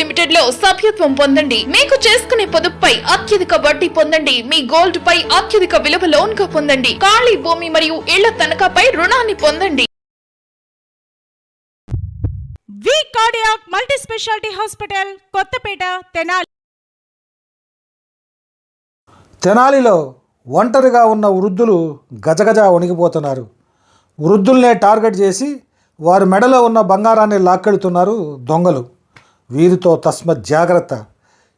లిమిటెడ్లో సభ్యత్వం పొందండి. మీకు చేసుకునే పొదుపుపై అత్యధిక వడ్డీ పొందండి. మీ గోల్డ్ పై అత్యధిక విలువ లోన్గా పొందండి. ఖాళీ భూమి మరియు ఇళ్ళ తనఖాపై రుణాన్ని పొందండి. V cardiac multi speciality hospital Kothapeta Tenali. తెనాలిలో ఒంటరిగా ఉన్న వృద్ధులు గజగజ వణికిపోతున్నారు వృద్ధుల్నే టార్గెట్ చేసి వారి మెడలో ఉన్న బంగారాన్ని లాక్కెడుతున్నారు దొంగలు. వీరితో తస్మత్ జాగ్రత్త.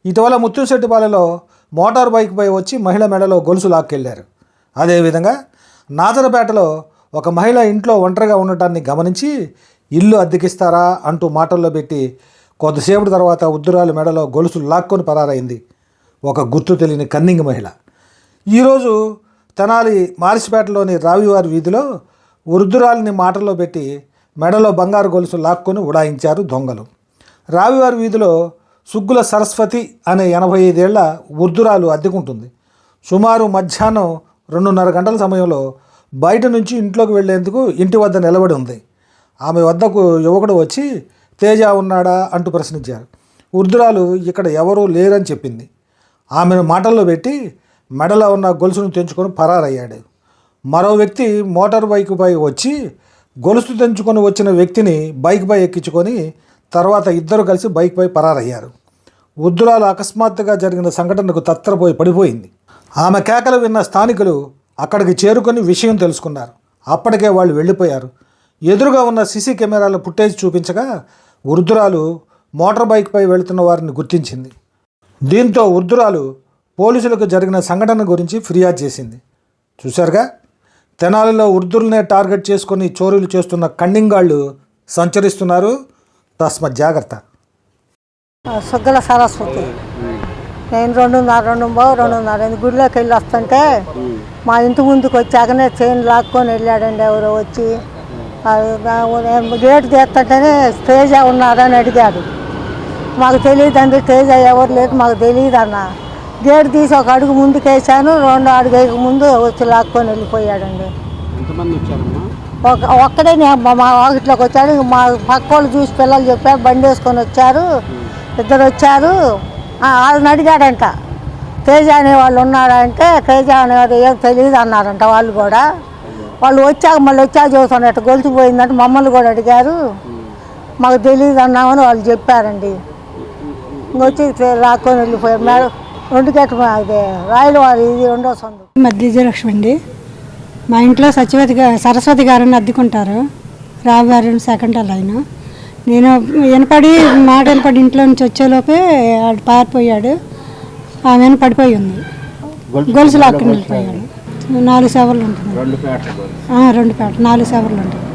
ఇటీవల ముత్తుశెట్టిపాలెలో మోటార్ బైక్పై వచ్చి మహిళ మెడలో గొలుసు లాక్కెళ్ళారు అదేవిధంగా నాజరపేటలో ఒక మహిళ ఇంట్లో ఒంటరిగా ఉండటాన్ని గమనించి ఇల్లు అద్దెకిస్తారా? అంటూ మాటల్లో పెట్టి కొద్దిసేపటి తర్వాత ఉద్దురాలు మెడలో గొలుసు లాక్కొని పరారైంది ఒక గుర్తు తెలియని కన్నింగ్ మహిళ. ఈరోజు తెనాలి మారిసిపేటలోని రావివారి వీధిలో వృద్ధురాలిని మాటల్లో పెట్టి మెడలో బంగారు గొలుసు లాక్కొని ఉడాయించారు దొంగలు. రావివారి వీధిలో సుగ్గుల సరస్వతి అనే ఎనభై ఐదేళ్ళ వృద్ధురాలు అద్దెకుంటుంది. సుమారు మధ్యాహ్నం రెండున్నర గంటల సమయంలో బయట నుంచి ఇంట్లోకి వెళ్ళేందుకు ఇంటి వద్ద నిలబడి ఉంది. ఆమె వద్దకు యువకుడు వచ్చి తేజ ఉన్నాడా? అంటూ ప్రశ్నించారు. వృద్ధురాలు ఇక్కడ ఎవరూ లేరని చెప్పింది. ఆమెను మాటల్లో పెట్టి మెడలో ఉన్న గొలుసును తెంచుకొని పరారయ్యాడు. మరో వ్యక్తి మోటార్ బైక్పై వచ్చి గొలుసు తెంచుకొని వచ్చిన వ్యక్తిని బైక్పై ఎక్కించుకొని తర్వాత ఇద్దరు కలిసి బైక్పై పరారయ్యారు. వృద్ధురాలు అకస్మాత్తుగా జరిగిన సంఘటనకు తత్తరపోయి పడిపోయింది. ఆమె కేకలు విన్న స్థానికులు అక్కడికి చేరుకొని విషయం తెలుసుకున్నారు. అప్పటికే వాళ్ళు వెళ్ళిపోయారు. ఎదురుగా ఉన్న సీసీ కెమెరాలు ఫుటేజ్ చూపించగా వృద్ధురాలు మోటార్ బైక్పై వెళుతున్న వారిని గుర్తించింది. దీంతో వృద్ధురాలు పోలీసులకు జరిగిన సంఘటన గురించి ఫిర్యాదు చేసింది. చూశారుగా? తెనాలిలో వృద్ధులనే టార్గెట్ చేసుకొని చోరీలు చేస్తున్న కన్నింగాళ్ళు సంచరిస్తున్నారు. తస్మత్ జాగ్రత్త. సుగ్గల సరస్వతి నేను రెండున్నర రెండు బావు రెండున్నర ఎనిమిది గుడిలోకి వెళ్ళి వస్తుంటే మా ఇంటి ముందుకు వచ్చాకనే చైన్ లాక్కొని వెళ్ళాడండి ఎవరో వచ్చి. గేటు తీస్తుంటేనే తేజ ఉన్నారని అడిగాడు. మాకు తెలియదండి తేజ ఎవరు లేదు మాకు తెలియదు అన్న. గేటు తీసి ఒక అడుగు ముందుకు వేసాను రెండు అడుగు ముందు వచ్చి లాక్కొని వెళ్ళిపోయాడండి. ఒక్కడే నే- మా మా వాకిట్లోకి వచ్చాడు మా పక్క వాళ్ళు చూసి పిల్లలు చెప్పారు బండి వేసుకొని వచ్చారు. ఇద్దరు వచ్చారు. ఆ, వాళ్ళని అడిగాడంట. తేజ అనే వాళ్ళు ఉన్నారా అంటే తేజ అనేవాడు ఏం తెలియదు అన్నారంట వాళ్ళు కూడా. వాళ్ళు వచ్చాక మళ్ళీ వచ్చాక చూస్తున్నట్టు గొలుసుపోయిందంటే మమ్మల్ని కూడా అడిగారు. మాకు తెలియదు అన్నామని వాళ్ళు చెప్పారండి. ఇంకొచ్చి లాక్కొని వెళ్ళిపోయారు. మేడం రెండు గట్టు అదే రాయల వారి ఇది రెండో సందు. మధ్య విజయలక్ష్మి అండి. మా ఇంట్లో సత్యవతి గా- సరస్వతి గారిని అద్దెకుంటారు. రావు గారు సెకండ్ లైన్ నేను వినపడి మాట వినపడి ఇంట్లో నుంచి వచ్చేలోపే ఆడు పారిపోయాడు. ఆమె పడిపోయి ఉంది. గొలుసు లాక్కుని వెళ్ళిపోయాడు. నాలుగు సేవలు ఉంటుంది. రెండు పేట నాలుగు సేవలు ఉంటుంది.